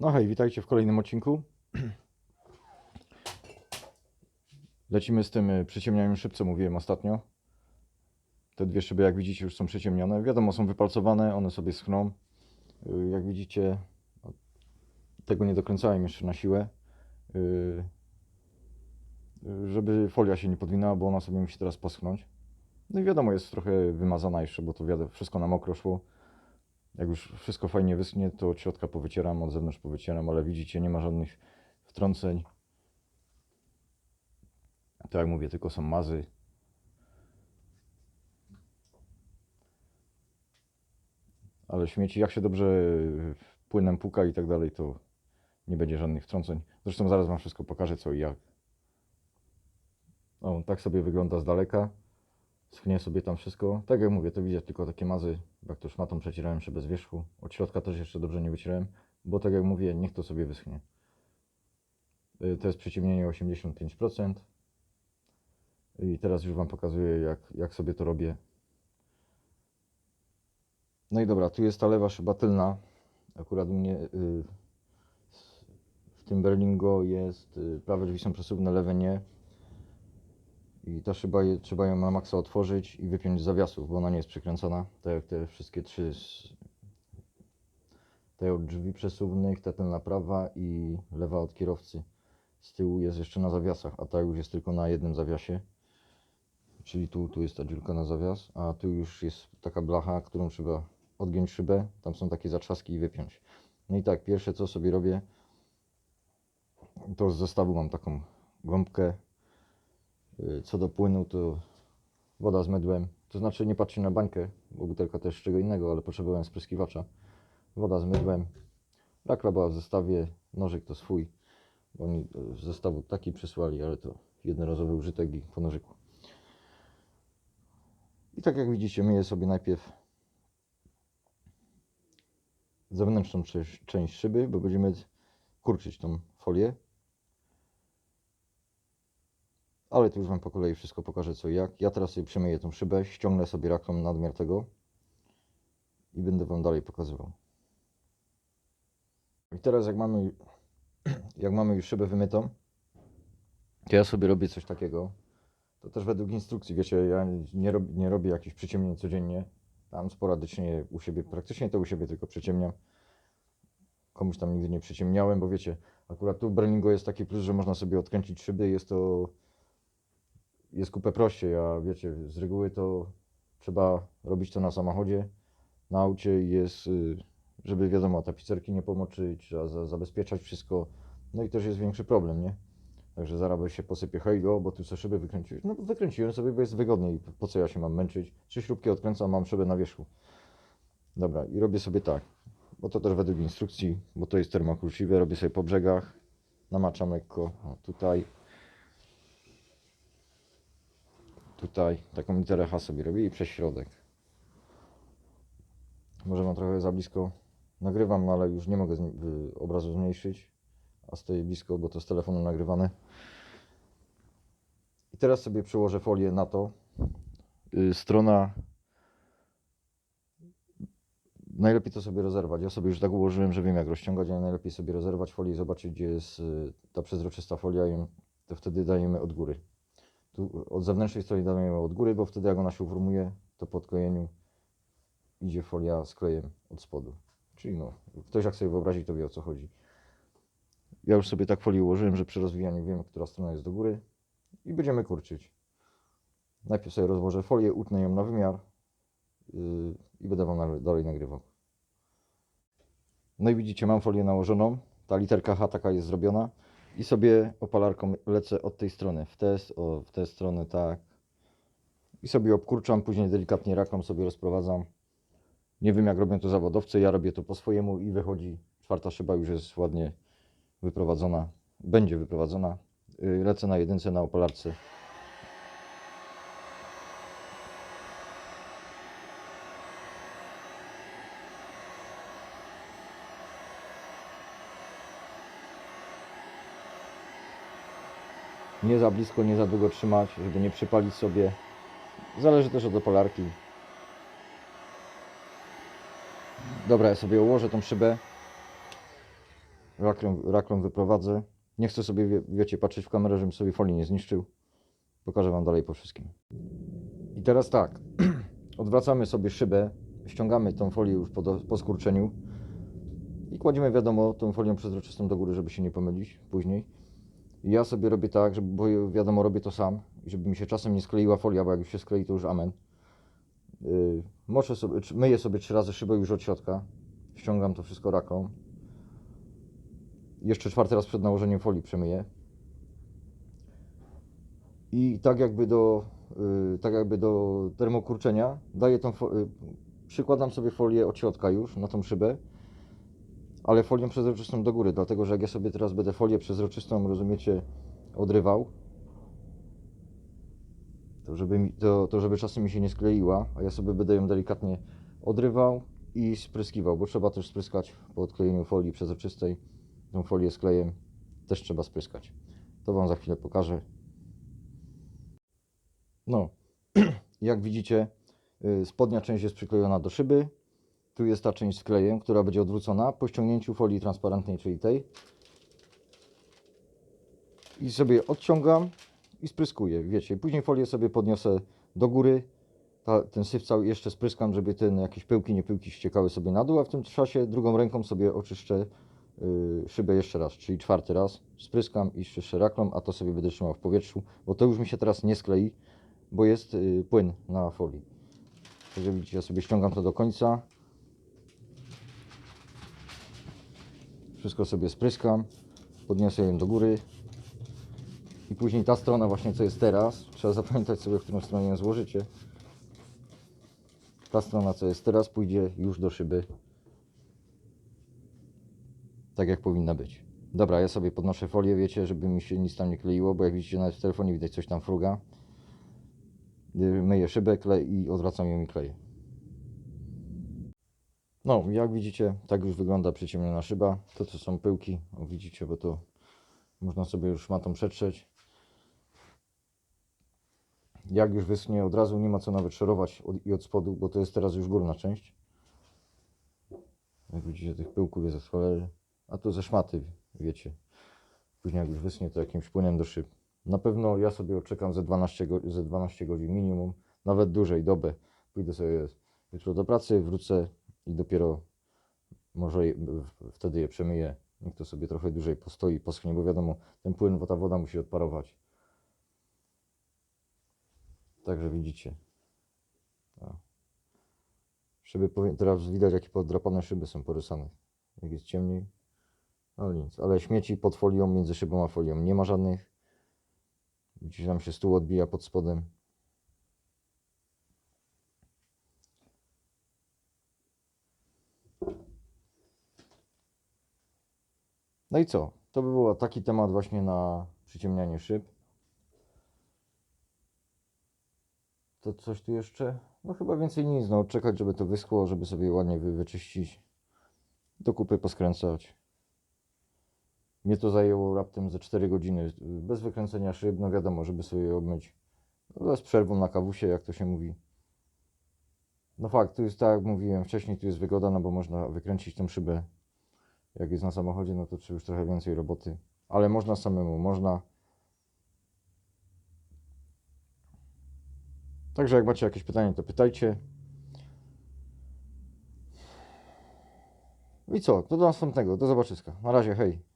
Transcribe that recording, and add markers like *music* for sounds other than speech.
No hej, witajcie w kolejnym odcinku. Lecimy z tym y, przyciemnianiem szyb, co mówiłem ostatnio. Te dwie szyby, jak widzicie, już są przyciemnione. Wiadomo, są wypalcowane, one sobie schną. Y, Jak widzicie, no, tego nie dokręcałem jeszcze na siłę, y, żeby folia się nie podwinęła, bo ona sobie musi teraz poschnąć. No i wiadomo, jest trochę wymazana jeszcze, bo to wszystko na mokro szło. Jak już wszystko fajnie wyschnie, to od środka powycieram, od zewnątrz powycieram, ale widzicie, nie ma żadnych wtrąceń. Tak jak mówię, tylko są mazy. Ale śmieci, jak się dobrze płynem puka i tak dalej, to nie będzie żadnych wtrąceń. Zresztą zaraz Wam wszystko pokażę, co i jak. O, tak sobie wygląda z daleka. Schnie sobie tam wszystko. Tak jak mówię, to widzę tylko takie mazy. Jak to szmatą przecierałem się bez wierzchu. Od środka też jeszcze dobrze nie wycierałem, bo tak jak mówię, niech to sobie wyschnie. Y, To jest przyciemnienie 85%. I teraz już Wam pokazuję, jak, jak sobie to robię. No i dobra, tu jest ta lewa szyba tylna. Akurat u mnie y, w tym Berlingo jest y, prawe drzwi są przesuwne, lewe nie. I ta szyba, je, trzeba ją na maksa otworzyć i wypiąć z zawiasów, bo ona nie jest przykręcona. Tak jak te wszystkie trzy. z- Te od drzwi przesuwnych, ta tylna prawa i lewa od kierowcy. Z tyłu jest jeszcze na zawiasach, a ta już jest tylko na jednym zawiasie. Czyli tu, tu jest ta dziurka na zawias, a tu już jest taka blacha, którą trzeba odgiąć szybę. Tam są takie zatrzaski i wypiąć. No i tak, pierwsze co sobie robię, to z zestawu mam taką gąbkę. Y, Co do płynu, to woda z mydłem. To znaczy nie patrzcie na bańkę, bo butelka też czego innego, ale potrzebowałem spryskiwacza. Woda z mydłem. Rakla była w zestawie, nożyk to swój. Oni y, z zestawu taki przysłali, ale to jednorazowy użytek i po nożyku. I tak jak widzicie, myję sobie najpierw zewnętrzną część szyby, bo będziemy kurczyć tą folię. Ale tu już Wam po kolei wszystko pokażę co i jak. Ja teraz sobie przemyję tą szybę, ściągnę sobie raklą nadmiar tego i będę Wam dalej pokazywał. I teraz jak mamy, *clears throat* jak mamy już szybę wymytą, to ja sobie robię coś takiego. To też według instrukcji, wiecie, ja nie, rob, nie robię jakichś przyciemnień codziennie. Tam sporadycznie u siebie, praktycznie to u siebie tylko przyciemniam. Komuś tam nigdy nie przyciemniałem, bo wiecie, akurat tu Berlingo jest taki plus, że można sobie odkręcić szyby, jest to jest kupę prościej, a wiecie, z reguły to trzeba robić to na samochodzie, na aucie jest, y, żeby wiadomo, tapicerki nie pomoczyć, trzeba za, zabezpieczać wszystko, no i też jest większy problem, nie? Także zaraz się posypie, hej go, bo tu sobie szybę wykręciłeś. No wykręciłem sobie, bo jest wygodniej, po co ja się mam męczyć? Trzy śrubki odkręcam, mam szybę na wierzchu. Dobra, i robię sobie tak, bo to też według instrukcji, bo to jest termokruciwe, robię sobie po brzegach, namaczam lekko, o, tutaj, tutaj taką literę H sobie robię i przez środek. Może mam trochę za blisko. Nagrywam, no ale już nie mogę y, obrazu zmniejszyć, a stoję blisko, bo to z telefonu nagrywane. I teraz sobie przełożę folię na to. Y, Strona. Najlepiej to sobie rozerwać. Ja sobie już tak ułożyłem, że wiem jak rozciągać, ale najlepiej sobie rozerwać folię i zobaczyć, gdzie jest y, ta przezroczysta folia i to wtedy dajemy od góry. Tu od zewnętrznej strony dajemy od góry, bo wtedy jak ona się uformuje, to po odklejeniu idzie folia z klejem od spodu. Czyli no, ktoś jak sobie wyobrazi, to wie o co chodzi. Ja już sobie tak folię ułożyłem, że przy rozwijaniu wiem, która strona jest do góry i będziemy kurczyć. Najpierw sobie rozłożę folię, utnę ją na wymiar yy, i będę Wam dalej nagrywał. No i widzicie, mam folię nałożoną. Ta literka H taka jest zrobiona. I sobie opalarką lecę od tej strony w tę, w tę stronę, tak. I sobie obkurczam, później delikatnie raklą sobie rozprowadzam. Nie wiem jak robią to zawodowcy, ja robię to po swojemu i wychodzi. Czwarta szyba już jest ładnie wyprowadzona. Będzie wyprowadzona. Yy, Lecę na jedynce na opalarce. Nie za blisko, nie za długo trzymać, żeby nie przypalić sobie. Zależy też od opalarki. Dobra, ja sobie ułożę tą szybę. raklą, raklą wyprowadzę. Nie chcę sobie, wie, wiecie, patrzeć w kamerę, żebym sobie folii nie zniszczył. Pokażę Wam dalej po wszystkim. I teraz tak, *clears throat* odwracamy sobie szybę, ściągamy tą folię już po, do, po skurczeniu i kładziemy, wiadomo, tą folią przezroczystą do góry, żeby się nie pomylić później. Ja sobie robię tak, żeby, bo wiadomo, robię to sam, żeby mi się czasem nie skleiła folia, bo jak już się sklei, to już amen. Yy, moczę sobie, myję sobie trzy razy szybę już od środka, ściągam to wszystko raką. Jeszcze czwarty raz przed nałożeniem folii przemyję. I tak jakby do, yy, tak jakby do termokurczenia daję tą, yy, przykładam sobie folię od środka już na tą szybę, ale folią przezroczystą do góry, dlatego że jak ja sobie teraz będę folię przezroczystą, rozumiecie, odrywał, to żeby, mi, to, to żeby czasem mi się nie skleiła, a ja sobie będę ją delikatnie odrywał i spryskiwał, bo trzeba też spryskać po odklejeniu folii przezroczystej. Tą folię z klejem też trzeba spryskać. To Wam za chwilę pokażę. No, *clears throat* jak widzicie, y, spodnia część jest przyklejona do szyby. Tu jest ta część z klejem, która będzie odwrócona po ściągnięciu folii transparentnej, czyli tej. I sobie odciągam i spryskuję, wiecie. Później folię sobie podniosę do góry. Ta, ten syf cały jeszcze spryskam, żeby ten jakieś pyłki, nie pyłki ściekały sobie na dół, a w tym czasie drugą ręką sobie oczyszczę y, szybę jeszcze raz, czyli czwarty raz. Spryskam i czyszczę raklą, a to sobie będę trzymał w powietrzu, bo to już mi się teraz nie sklei, bo jest y, płyn na folii. Także widzicie, ja sobie ściągam to do końca. Wszystko sobie spryskam, podniosę ją do góry. I później ta strona właśnie, co jest teraz, trzeba zapamiętać sobie, w którą stronę ją złożycie. Ta strona, co jest teraz, pójdzie już do szyby. Tak jak powinna być. Dobra, ja sobie podnoszę folię, wiecie, żeby mi się nic tam nie kleiło, bo jak widzicie nawet w telefonie widać coś tam fruga. Myję szybę klej i odwracam ją i kleję. No, jak widzicie, tak już wygląda przyciemniona szyba. To to są pyłki, o, widzicie, bo to można sobie już matą przetrzeć. Jak już wyschnie, od razu nie ma co nawet szorować od, i od spodu, bo to jest teraz już górna część. Jak widzicie, tych pyłków jest z cholery. A to ze szmaty, wiecie. Później jak już wyschnie, to jakimś płynem do szyb. Na pewno ja sobie odczekam ze 12, go, ze 12 godzin minimum, nawet dłużej, dobę. Pójdę sobie jutro do pracy, wrócę i dopiero może wtedy je przemyję. Niech to sobie trochę dłużej postoi, poschnie, bo wiadomo, ten płyn, bo ta woda musi odparować. Także widzicie. O. Szyby, teraz widać jakie podrapane szyby są porysane. Jak jest ciemniej. Ale nic. Ale śmieci pod folią, między szybą a folią nie ma żadnych. Widzicie, tam się stół odbija pod spodem. No i co? To by był taki temat właśnie na przyciemnianie szyb. To coś tu jeszcze? No chyba więcej nic. No czekać, żeby to wyschło, żeby sobie ładnie wy, wyczyścić. Do kupy poskręcać. Mnie to zajęło raptem ze 4 godziny. Bez wykręcenia szyb, no wiadomo, żeby sobie je obmyć. No, z przerwą na kawusie, jak to się mówi. No fakt, tu jest tak jak mówiłem wcześniej, tu jest wygoda, no bo można wykręcić tą szybę. Jak jest na samochodzie, no to trzeba już trochę więcej roboty. Ale można samemu, można. Także jak macie jakieś pytanie, to pytajcie. I co? Do następnego. Do zobaczyska. Na razie, hej.